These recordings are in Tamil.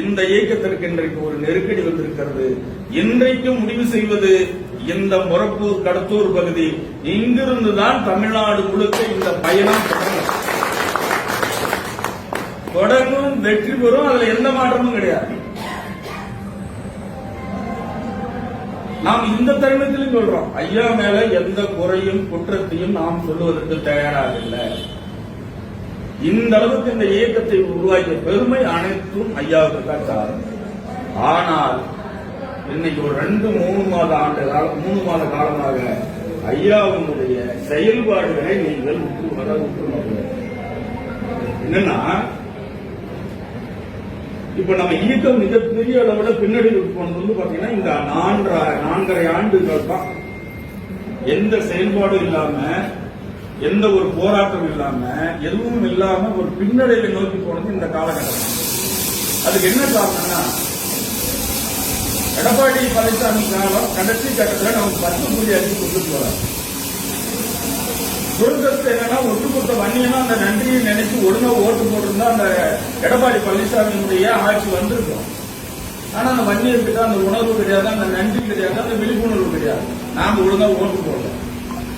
இந்த இயக்கத்திற்கு இன்றைக்கு ஒரு நெருக்கடி வந்திருக்கிறது. இன்றைக்கு முடிவு செய்வது இந்த முறப்பூர் கடத்தூர் பகுதி. இங்கிருந்துதான் தமிழ்நாடு முழுக்க இந்த பயணம் தொடங்கும். தொடங்கும் வெற்றி பெறும் அதுல எந்த மாற்றமும் கிடையாது. நாம் இந்த தருணத்திலும் சொல்றோம் ஐயா மேல எந்த குறையும் குற்றத்தையும் நாம் சொல்லுவதற்கு தயாராக இல்லை. இந்த அளவுக்கு இந்த இயக்கத்தை உருவாக்கிய பெருமை அனைத்தும் ஐயாவுக்கு தான் சாரும் ஆனால் இன்னைக்கு ஒரு ரெண்டு மூணு மாத ஆண்டு காலம் மூணு மாத காலமாக ஐயாவுடைய செயல்பாடுகளை நீங்கள் உற்று வர உற்று என்னன்னா இப்ப நம்ம இயக்கம் மிகப்பெரிய அளவுல பின்னடி போனது வந்து பாத்தீங்கன்னா இந்த நான்கரை நான்கரை ஆண்டுகள் தான். எந்த செயல்பாடும் இல்லாம எந்த ஒரு போராட்டம் இல்லாம எதுவும் இல்லாம ஒரு பின்னடைவை நோக்கி போனது இந்த காலகட்டம். அதுக்கு என்ன காரணம்னா எடப்பாடி பழனிசாமி காலம் கடைசி கட்டத்தில் நமக்கு பத்து புள்ளி அடிச்சு கொண்டு போறாரு. துரதிருஷ்டம் என்னன்னா ஒட்டுமொத்த வன்னியனா அந்த நன்றியை நினைச்சு ஒழுங்கா ஓட்டு போட்டிருந்தா அந்த எடப்பாடி பழனிசாமியினுடைய ஆட்சி வந்திருக்கும். ஆனா அந்த வன்னியர்கிட்ட அந்த உணர்வு கிடையாது அந்த நன்றி கிடையாது அந்த விழிப்புணர்வு கிடையாது. நாம ஒழுங்கா ஓட்டு போடல.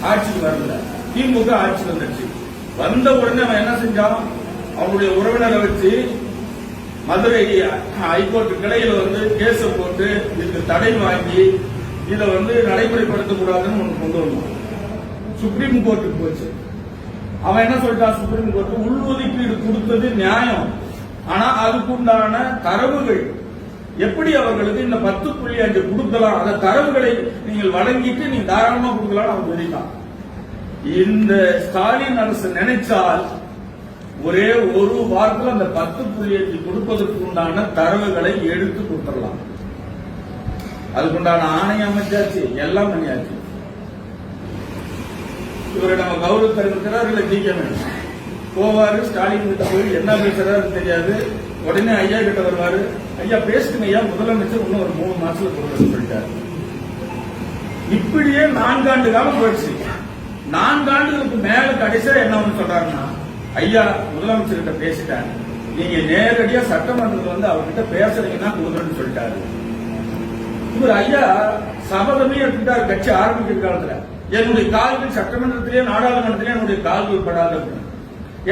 ஆட்சிக்கு வரல. திமுக ஆட்சி வந்துச்சு வந்த உடனே அவன் என்ன செஞ்சான்? அவனுடைய உறவினரை வச்சு மதுரை ஹைகோர்ட் கிளையில வந்து கேஸ போட்டு இதுக்கு தடை வாங்கி இதை வந்து நடைமுறைப்படுத்தக்கூடாதுன்னு ஒன்று கொண்டு வந்தான். சுப்ரீம் கோர்ட்டுக்கு போச்சு. அவன் என்ன சொல்லிட்டான்? சுப்ரீம் கோர்ட் உள்ஒதுக்கீடு கொடுத்தது நியாயம். ஆனா அதுக்குண்டான தரவுகள் எப்படி அவர்களுக்கு இந்த பத்து புள்ளி அஞ்சு கொடுக்கலாம்? அந்த தரவுகளை நீங்கள் வழங்கிட்டு நீங்க தாராளமா கொடுக்கலாம் அவன் சொல்லிட்டான். இந்த ஸ்டாலின் அரசு நினைச்சால் ஒரே ஒரு வாரத்தில் அந்த பத்து புள்ளி அஞ்சு கொடுப்பதற்கு உண்டான தரவுகளை எடுத்து கொடுத்துடலாம். அதுக்குண்டான ஆணையம் அமைச்சாச்சு எல்லாம் பண்ணியாச்சு. இவரை நம்ம கௌரவ தெரிவிக்கிறார் இல்ல ஜிகே வேணும் போவாரு ஸ்டாலின் கிட்ட போய் என்ன பேசுறாரு தெரியாது. உடனே ஐயா கிட்ட வருவாரு. ஐயா பேசுங்க ஐயா முதலமைச்சர் இன்னும் ஒரு மூணு மாசத்துல கொடுக்கணும்னு சொல்லிட்டாரு இப்படியே நான்காண்டு காலம் போயிடுச்சு. நான்கு ஆண்டுகளுக்கு மேல கடைசியா என்ன ஒண்ணு சொல்றாருன்னா ஐயா முதலமைச்சர் கிட்ட பேசிட்டாங்க நீங்க நேரடியா சட்டமன்றத்துல வந்து அவர்கிட்ட பேசுறீங்கன்னா கொடுக்குறேன்னு சொல்லிட்டாரு. இவர் ஐயா சபதமே எடுத்துட்டாரு கட்சி ஆரம்பிக்கிற காலத்துல. என்னுடைய கால்கள் சட்டமன்றத்திலேயே நாடாளுமன்றத்திலே என்னுடைய கால்கள் படாது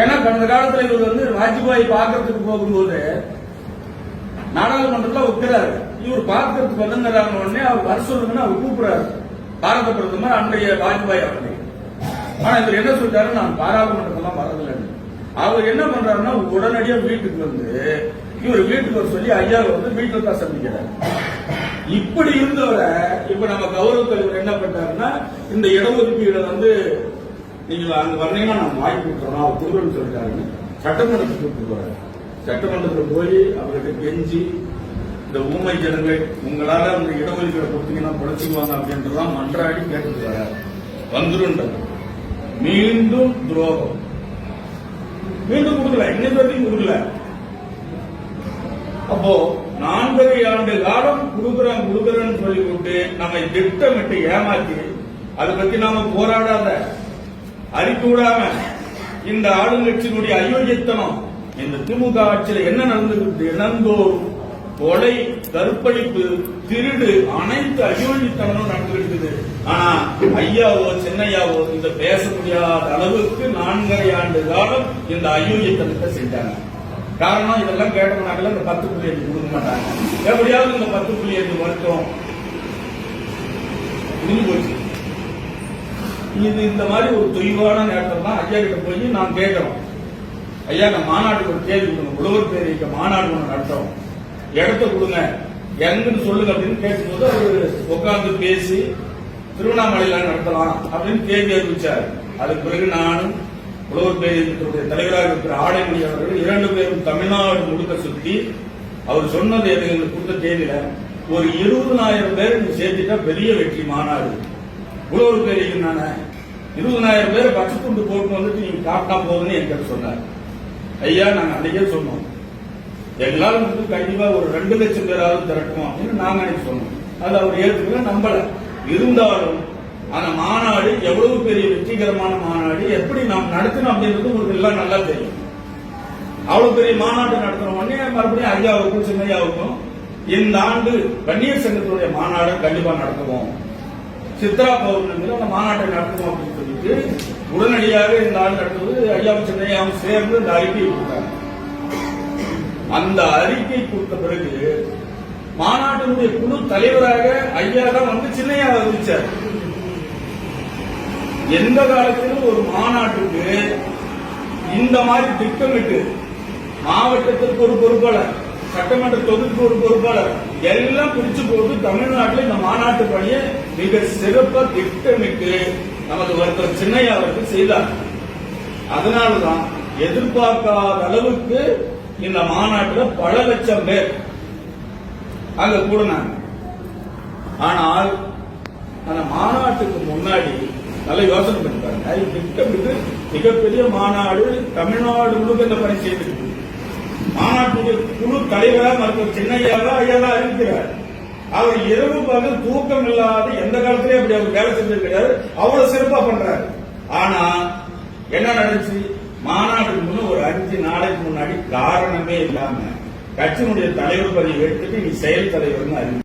ஏன்னா கடந்த காலத்துல இவர் வந்து வாஜ்பாய் பார்க்கறதுக்கு போகும்போது நாடாளுமன்றத்துல வைக்கிறாரு இவர் பார்க்கறதுக்கு வந்துங்கிறாங்க உடனே அவர் வர சொல்லுங்கன்னா அவர் கூப்பிடுறாரு. பாரத பிரதமர் அன்றைய வாஜ்பாய் அவர்கள். ஆனா இவர் என்ன சொல்றாரு நான் பாராளுமன்றத்தெல்லாம் வரதில்லை அவர் என்ன பண்றாருன்னா உடனடியா வீட்டுக்கு வந்து இவர் வீட்டுக்கு வர சொல்லி ஐயா வந்து வீட்டுல தான் சந்திக்கிறார். இப்படி இருந்தவரை இப்ப நம்ம கௌரவ தலைவர் என்ன பண்ணாருன்னா இந்த இடஒதுக்கீடு வந்து நீங்க அங்க வந்தீங்கன்னா நான் வாங்கி கொடுத்துறோம் அவர் கொடுக்குறேன்னு சொல்லிட்டாருன்னு சட்டமன்றத்துக்கு கூப்பிட்டு போறாரு. சட்டமன்றத்தில் போய் அவர்கிட்ட கெஞ்சி இந்த ஊமை ஜனங்கள் உங்களால அந்த இடஒதுக்கீடு கொடுத்தீங்கன்னா பொழைச்சிக்குவாங்க அப்படின்றதான் மன்றாடி கேட்டுட்டு வராரு வந்துருன்றது மீண்டும் துரோகம். மீண்டும் கொடுக்கல. இன்னும் வரைக்கும் கொடுக்கல? அப்போ நான்கரை ஆண்டு காலம் கொடுக்குறேன் கொடுக்குறேன்னு சொல்லிவிட்டு நம்மை திட்டமிட்டு ஏமாத்தி அதை பத்தி நாம போராடாத அறிக்கை விடாம இந்த ஆளுங்கட்சியினுடைய அயோக்கியத்தனம் இந்த திமுக ஆட்சியில் என்ன நடந்துகிட்டு இனந்தோறும் கொலை கற்பழிப்பு திருடு அனைத்து அயோக்கியத்தனமும் நடந்து ஐயாவோ சென்னையாவோ இந்த பேச முடியாத அளவுக்கு நான்கரை ஆண்டு காலம் இந்த அயோக்கியத்தனத்தை செஞ்சாங்க. காரணம் இதெல்லாம் கேட்டோம்னாக்கல இந்த பத்து புள்ளி அஞ்சு கொடுக்க மாட்டாங்க. எப்படியாவது இந்த பத்து புள்ளி அஞ்சு வருத்தம் முடிஞ்சு போச்சு. இது இந்த மாதிரி ஒரு தொய்வான நேரத்தில் தான் ஐயா கிட்ட போய் நான் கேட்கிறோம் ஐயா நான் மாநாட்டுக்கு ஒரு கேள்வி கொடுங்க. உழவர் பேரிக்க மாநாடு ஒன்று நடத்துறோம் இடத்த கொடுங்க. எங்கன்னு சொல்லுங்க அப்படின்னு கேட்கும்போது அவர் உட்கார்ந்து பேசி திருவண்ணாமலையில நடத்தலாம் அப்படின்னு கேள்வி அறிவிச்சார். அதுக்கு பிறகு நானும் உழவர் பேரியத்துடைய தலைவராக இருக்கிற ஆடைமணி அவர்கள் இரண்டு பேரும் தமிழ்நாடு முழுக்க சுற்றி அவர் சொன்னது எங்களுக்கு கொடுத்த தேதியில ஒரு இருபதனாயிரம் பேர் நீங்க சேர்த்துட்டா பெரிய வெற்றி மாநாடு. உழவர் பேரியும் நானே இருபதனாயிரம் பேர் பச்சை துண்டு போட்டு வந்துட்டு நீங்க காட்டினா போதுன்னு என்கிட்ட சொன்னார். ஐயா நாங்க அன்னைக்கே சொன்னோம். எங்களால் வந்து கண்டிப்பா ஒரு ரெண்டு லட்சம் பேராவது திரட்டுவோம் அப்படின்னு நாங்க அன்னைக்கு சொன்னோம். அது அவர் ஏற்றுக்கல நம்பல. இருந்தாலும் அந்த மாநாடு எவ்வளவு பெரிய வெற்றிகரமான மாநாடு எப்படி நாம் நடத்தணும் அப்படின்றது உங்களுக்கு எல்லாம் நல்லா தெரியும். அவ்வளவு பெரிய மாநாடு நடத்தின உடனே மறுபடியும் ஐயாவுக்கும் சின்னையாவுக்கும் இந்த ஆண்டு வன்னியர் சங்கத்துடைய மாநாடு கண்டிப்பா நடத்துவோம். சித்ரா பௌர்ணமியில் அந்த மாநாட்டை நடத்துவோம் அப்படின்னு சொல்லிட்டு உடனடியாக இந்த ஆண்டு நடத்துவது ஐயாவும் சின்னையாவும் சேர்ந்து இந்த அறிக்கையை கொடுத்தாங்க. அந்த அறிக்கை கொடுத்த பிறகு மாநாட்டினுடைய குழு தலைவராக ஐயா தான் வந்து சின்னையா அறிவிச்சார் எந்த காலத்திலும் ஒரு மாநாட்டுக்கு இந்த மாதிரி திட்டமிட்டு மாவட்டத்திற்கு ஒரு பொறுப்பாளர் சட்டமன்ற தொகுதிக்கு ஒரு பொறுப்பாளர் எல்லாம் பிடிச்சு போட்டு தமிழ்நாட்டில் இந்த மாநாட்டு பணியை மிக சிறப்பாக திட்டமிட்டு நமது ஒருத்தர் சின்னையா அவர்கள் செய்தார். அதனாலதான் எதிர்பார்க்காத அளவுக்கு இந்த மாநாட்டில் பல லட்சம் பேர் அங்க கூடினாங்க. ஆனால் அந்த மாநாட்டுக்கு முன்னாடி நல்ல யோசனை பண்ணி பாருங்க. திட்டமிட்டு மிகப்பெரிய மாநாடு தமிழ்நாடு முழுக்க இந்த பணி செய்திருக்கு மாநாட்டுடைய குழு தலைவராக மருத்துவர் சின்னையாவா ஐயாவா இருக்கிறார். அவர் இரவு பகல் தூக்கம் இல்லாத எந்த காலத்திலயும் அப்படி அவர் வேலை செஞ்சது கிடையாது அவ்வளவு சிறப்பா பண்றாரு. ஆனா என்ன நடந்துச்சு? மாநாட்டுக்கு முன்ன ஒரு அஞ்சு நாளைக்கு முன்னாடி காரணமே இல்லாம கட்சியினுடைய தலைவர் பதவி எடுத்துட்டு நீ செயல் தலைவர்னு அறிவி